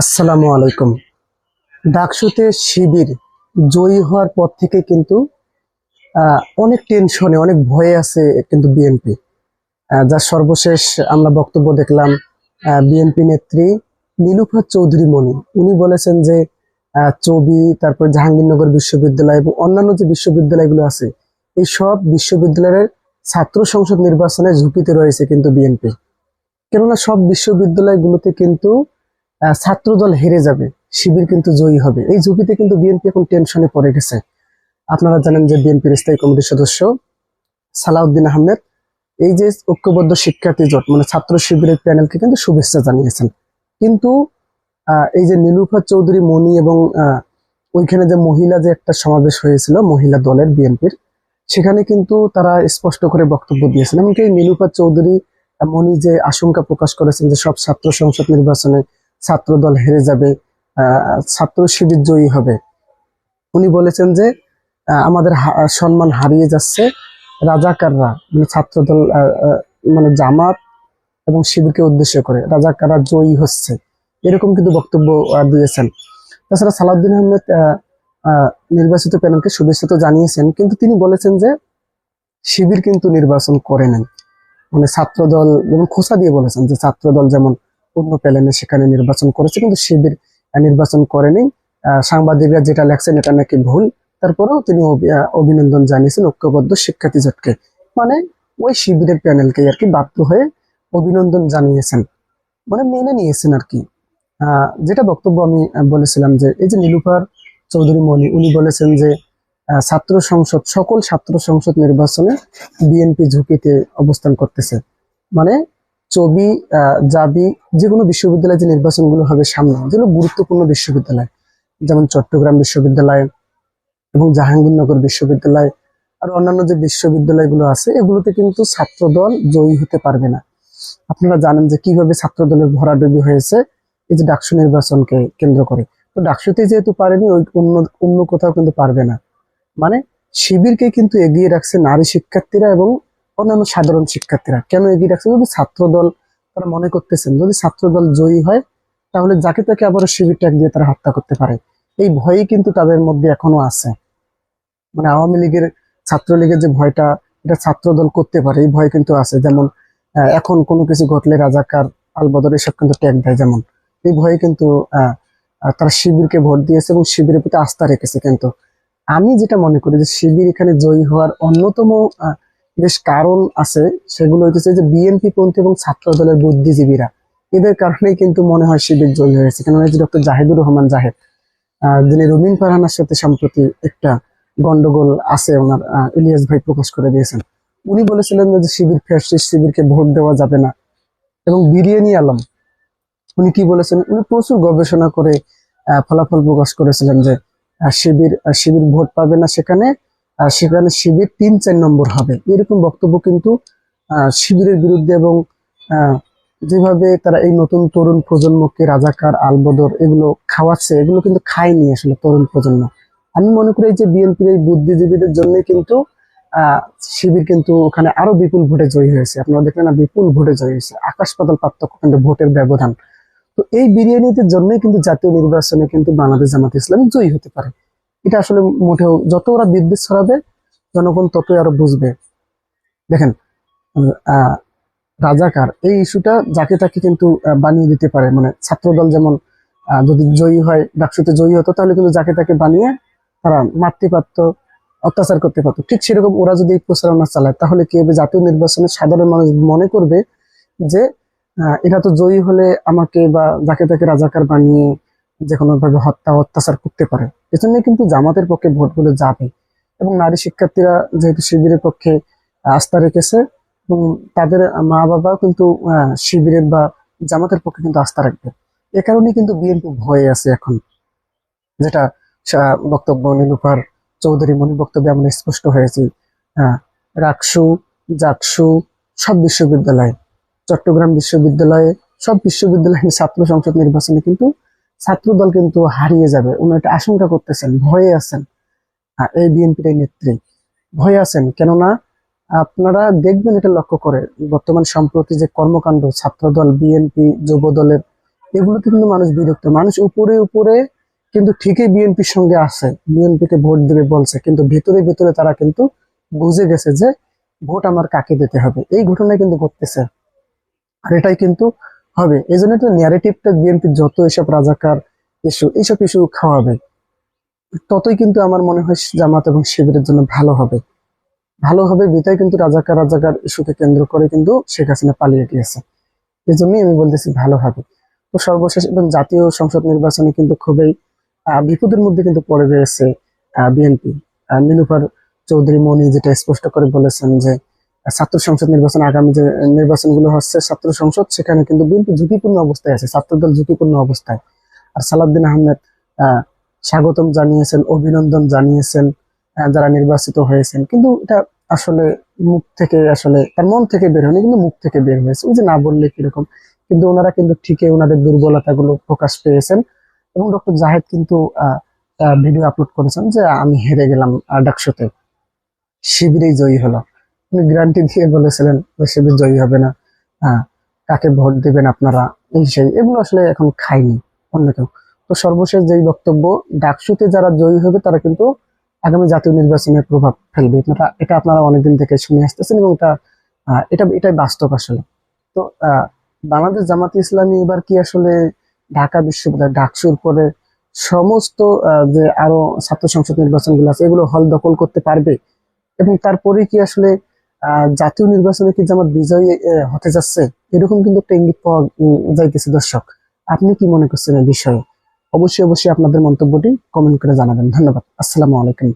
আসসালামু আলাইকুম। ডাকসুতে শিবির জয়ী হওয়ার পর থেকে কিন্তু অনেক টেনশনে, অনেক ভয়ে আছে কিন্তু বিএনপি। যার সর্বশেষ আমরা বক্তব্য দেখলাম বিএনপি নেত্রী নীলুফার চৌধুরী মণি উনি বলেছেন যে চবি, তারপর জাহাঙ্গীরনগর বিশ্ববিদ্যালয় এবং অন্যান্য যে বিশ্ববিদ্যালয়গুলো আছে, এই সব বিশ্ববিদ্যালয়ের ছাত্র সংসদ নির্বাচনে ঝুঁকিতে রয়েছে কিন্তু বিএনপি। কেননা সব বিশ্ববিদ্যালয়গুলোতে কিন্তু আহ, ছাত্রদল হেরে যাবে শিবির কিন্তু জয়ী হবে। এই ঝুঁকিতে কিন্তু বিএনপি এখন টেনশনে পড়ে গেছে। আপনারা জানেন যে বিএনপির স্থায়ী কমিটির সদস্য সালাউদ্দিন আহমেদ এই যে ঐক্যবদ্ধ শিক্ষার্থী জোট মানে ছাত্র শিবিরের প্যানেলকে কিন্তু শুভেচ্ছা জানিয়েছেন। কিন্তু এই যে নীলুফা চৌধুরী মনি এবং ওইখানে যে মহিলা যে একটা সমাবেশ হয়েছিল মহিলা দলের বিএনপির সেখানে কিন্তু তারা স্পষ্ট করে বক্তব্য দিয়েছেন। এমনকি নীলুফা চৌধুরী মনি যে আশঙ্কা প্রকাশ করেছেন যে সব ছাত্র সংসদ নির্বাচনে ছাত্র দল হেরে যাবে ছাত্র শিবির জয়ী হবে। উনি বলেছেন যে আমাদের সম্মান হারিয়ে যাচ্ছে রাজাকাররা মানে ছাত্রদল আহ, আহ, মানে জামাত এবং শিবিরকে উদ্দেশ্য করে। রাজাকাররা জয়ী হচ্ছে। এরকম কিন্তু বক্তব্য দিয়েছেন। তাছাড়া সালাউদ্দিন আহমেদ আহ, আহ, নির্বাচিত প্যানেলকে শুভেচ্ছা তো জানিয়েছেন কিন্তু তিনি বলেছেন যে শিবির কিন্তু নির্বাচন করে নেন। মানে ছাত্রদল যেমন খোসা দিয়ে বলেছেন যে ছাত্রদল যেমন অন্য প্যানেলে সেখানে নির্বাচন করেছে, কিন্তু শিবির নির্বাচন করেনি। সাংবাদিকরা যেটা লেখছেন এটা নাকি ভুল। তারপরেও তিনি অভিনন্দন জানিয়েছেন ঐক্যবদ্ধ শিক্ষার্থী জোটকে। মানে ওই শিবিরের প্যানেলকে আর কি বাধ্য হয়ে অভিনন্দন জানিয়েছেন। মানে মেনে নিয়েছেন আর কি। যেটা বক্তব্য আমি বলেছিলাম যে এই যে নীলুফার চৌধুরী মনি, উনি বলেছেন যে ছাত্র সংসদ, সকল ছাত্র সংসদ নির্বাচনে বিএনপি ঝুঁকিতে অবস্থান করতেছে। মানে চবি জাবি যে কোনো বিশ্ববিদ্যালয়ে যে নির্বাচনগুলো হবে সামনে, যেগুলো গুরুত্বপূর্ণ বিশ্ববিদ্যালয়, যেমন চট্টগ্রাম বিশ্ববিদ্যালয় এবং জাহাঙ্গীরনগর বিশ্ববিদ্যালয়, আর অন্যান্য যে বিশ্ববিদ্যালয়গুলো আছে, এগুলোতে কিন্তু ছাত্রদল জয়ী হতে পারবে না। আপনারা জানেন যে কীভাবে ছাত্রদলের ভরাডুবি হয়েছে, এই যে ডাকসু নির্বাচনকে কেন্দ্র করে। তো ডাকসুতে যেহেতু পারেনি, ওই অন্য অন্য কোথাও কিন্তু পারবে না। মানে শিবিরকে কিন্তু এগিয়ে রাখছে নারী শিক্ষার্থীরা এবং অন্যান্য সাধারণ শিক্ষার্থীরা। কেন এগিয়ে রাখছে? যদি ছাত্রদল তারা মনে করতেছেন, যদি ছাত্রদল জয়ী হয়, তাহলে যাকে তাকে আবারও শিবির ট্যাগ দিয়ে তারা হত্যা করতে পারে। এই ভয়ই কিন্তু তাদের মধ্যে এখনও আছে। মানে আওয়ামী লীগের, ছাত্রলীগের যে ভয়টা, এটা ছাত্রদল করতে পারে, এই ভয় কিন্তু আছে। যেমন এখন কোনো কিছু ঘটলে রাজাকার আলবদর এসব কিন্তু ট্যাগ দেয়। যেমন, এই ভয়ে কিন্তু তারা শিবিরকে ভোট দিয়েছে এবং শিবিরের প্রতি আস্থা রেখেছে কিন্তু। আমি যেটা মনে করি যে শিবির এখানে জয়ী হওয়ার অন্যতম বেশ কারণ আছে, সেগুলো হইতেছে যে বিএনপি পন্থী এবং ছাত্র দলের বুদ্ধিজীবীরা। এদের কারণেই কিন্তু মনে হয় শিবির জয়ী হয়েছে। এই যে ডক্টর জাহিদুর রহমান জাহেদ যিনি রবিন ফারহানার সাথে সম্প্রতি একটা গন্ডগোল আছে ওনার ইলিয়াস ভাই প্রকাশ করে দিয়েছেন। উনি বলেছিলেন যে শিবির ফ্যাসিস্ট শিবিরকে ভোট দেওয়া যাবে না। এবং বিরিয়ানি আলম, উনি কি বলেছেন? উনি প্রচুর গবেষণা করে ফলাফল প্রকাশ করেছিলেন যে শিবির শিবির ভোট পাবে না সেখানে। সেখানে শিবির তিন চার নম্বর হবে। এরকম বক্তব্য কিন্তু শিবিরের বিরুদ্ধে এবং যেভাবে তারা এই নতুন তরুণ প্রজন্মকে রাজাকার, আলবদর এগুলো খাওয়াচ্ছে, এগুলো কিন্তু খায়নি আসলে তরুণ প্রজন্ম। আমি মনে করি যে বিএনপির এই বুদ্ধিজীবীদের জন্যই কিন্তু শিবির কিন্তু ওখানে আরও বিপুল ভোটে জয়ী হয়েছে। আপনারা দেখলেন না, বিপুল ভোটে জয়ী হয়েছে। আকাশ পাতাল পার্থক্য কিন্তু ভোটের ব্যবধান। তো এই বিরিয়ানিদের জন্যই কিন্তু জাতীয় নির্বাচনে কিন্তু বাংলাদেশ জামাত ইসলামী জয়ী হতে পারে। এটা আসলে মোটেও যত ওরা বিদ্বেষ ছড়াবে, জনগণ ততই আরও বুঝবে। দেখেন রাজাকার, এই ইস্যুটা যাকে তাকে কিন্তু বানিয়ে দিতে পারে। মানে ছাত্রদল যেমন যদি জয়ী হয়, ডাকসুতে জয়ী হতো, তাহলে কিন্তু যাকে তাকে বানিয়ে তারা মারতে পারতো, অত্যাচার করতে পারতো। ঠিক সেরকম ওরা যদি প্রচারণা চালায়, তাহলে কি হবে? জাতীয় নির্বাচনে সাধারণ মানুষ মনে করবে যে এরা তো জয়ী হলে আমাকে বা যাকে তাকে রাজাকার বানিয়ে যে কোনো ভাবে হত্যা, অত্যাচার করতে পারে। এজন্য কিন্তু জামাতের পক্ষে ভোটগুলো যাবে। এবং নারী শিক্ষার্থীরা যেহেতু শিবিরের পক্ষে আস্থা রেখেছে, এবং তাদের মা বাবাও কিন্তু শিবিরের বা জামাতের পক্ষে কিন্তু আস্থা রাখবে। এ কারণে কিন্তু বিএনপি ভয়ে আছে এখন। যেটা বক্তব্য নীলুফার চৌধুরী মনি বক্তব্যে আমরা স্পষ্ট হয়েছি। হ্যাঁ রাকসু, জাকসু সব বিশ্ববিদ্যালয়, চট্টগ্রাম বিশ্ববিদ্যালয়ে সব বিশ্ববিদ্যালয়ের ছাত্র সংসদ নির্বাচনে কিন্তু ছাত্রদল কিন্তু হারিয়ে যাবে। উনি আশঙ্কা করতেছেন ভয়ে আছেন। হ্যাঁ, এই বিএনপির নেত্রী ভয়ে আছেন। কেননা আপনারা দেখবেন এটা লক্ষ্য করে বর্তমান সম্প্রতি যে কর্মকাণ্ড ছাত্রদল বিএনপি যুব দলের এগুলোতে কিন্তু মানুষ বিরক্ত। মানুষ উপরে উপরে কিন্তু ঠিকই বিএনপির সঙ্গে আছে বিএনপিকে ভোট দেবে বলছে কিন্তু ভেতরে ভেতরে তারা কিন্তু বুঝে গেছে যে ভোট আমার কাকে দিতে হবে। এই ঘটনা কিন্তু ঘটতেছে। আর এটাই কিন্তু হবে। এই জন্য তো ন্যারেটিভটা বিএনপির যত এসব রাজাকার ইস্যু, এইসব ইস্যু খাওয়াবে, ততই কিন্তু আমার মনে হয় জামাত এবং শিবিরের জন্য ভালো হবে। ভালো হবে বিতাই কিন্তু রাজাকার রাজাকার ইস্যুকে কেন্দ্র করে কিন্তু শেখ হাসিনা পালিয়ে গিয়েছে। এই জন্যই আমি বলতেছি ভালো হবে। তো সর্বশেষ এবং জাতীয় সংসদ নির্বাচনে কিন্তু খুবই বিপদের মধ্যে কিন্তু পড়ে রয়েছে বিএনপি নীলুফার চৌধুরী মনি যেটা স্পষ্ট করে বলেছেন যে ছাত্র সংসদ নির্বাচন আগামী যে নির্বাচনগুলো হচ্ছে ছাত্র সংসদ সেখানে কিন্তু বিএনপি ঝুঁকিপূর্ণ অবস্থায় আছে ছাত্রদল ঝুঁকিপূর্ণ অবস্থায়। আর সালাউদ্দিন আহমেদ আহ, স্বাগতম জানিয়েছেন অভিনন্দন জানিয়েছেন যারা নির্বাচিত হয়েছেন। কিন্তু এটা আসলে মুখ থেকে আসলে তার মন থেকে বের হয়নি কিন্তু মুখ থেকে বের হয়েছে। ওই যে না বললে কীরকম? কিন্তু ওনারা কিন্তু ঠিকই ওনাদের দুর্বলতাগুলো প্রকাশ পেয়েছেন। এবং ডক্টর জাহেদ কিন্তু ভিডিও আপলোড করেছেন যে আমি হেরে গেলাম আহ, ডাকসুতে। শিবিরেই জয়ী হলো। উনি গ্যারান্টি দিয়ে বলেছিলেন শিবির জয়ী হবে না। হ্যাঁ কাকে ভোট দিবেন আপনারা? এই সেই, এগুলো আসলে এখন খায়নি অন্য কেউ। তো সর্বশেষ যেই বক্তব্য, ডাকসুতে যারা জয়ী হবে, তারা কিন্তু আগামী জাতীয় নির্বাচনে প্রভাব ফেলবে। আপনারা এটা আপনারা অনেকদিন থেকে শুনে আসতেছেন এবং এটা এটা, এটাই বাস্তব আসলে। তো বাংলাদেশ জামাত ইসলামী এবার কি আসলে ঢাকা বিশ্ববিদ্যালয়, ডাকসুর পরে সমস্ত যে আরও ছাত্র সংসদ নির্বাচনগুলো আছে, এগুলো হল দখল করতে পারবে? এবং তারপরে কি আসলে জাতীয় নির্বাচনে কি জামাত বিজয়ী হতে যাচ্ছে, এরকম কিন্তু একটা ইঙ্গিত পাওয়া যাইতেছে দর্শক। আপনি কি মনে করছেন এই বিষয়ে? অবশ্যই অবশ্যই আপনাদের মন্তব্যটি কমেন্ট করে জানাবেন। ধন্যবাদ। আসসালামু আলাইকুম।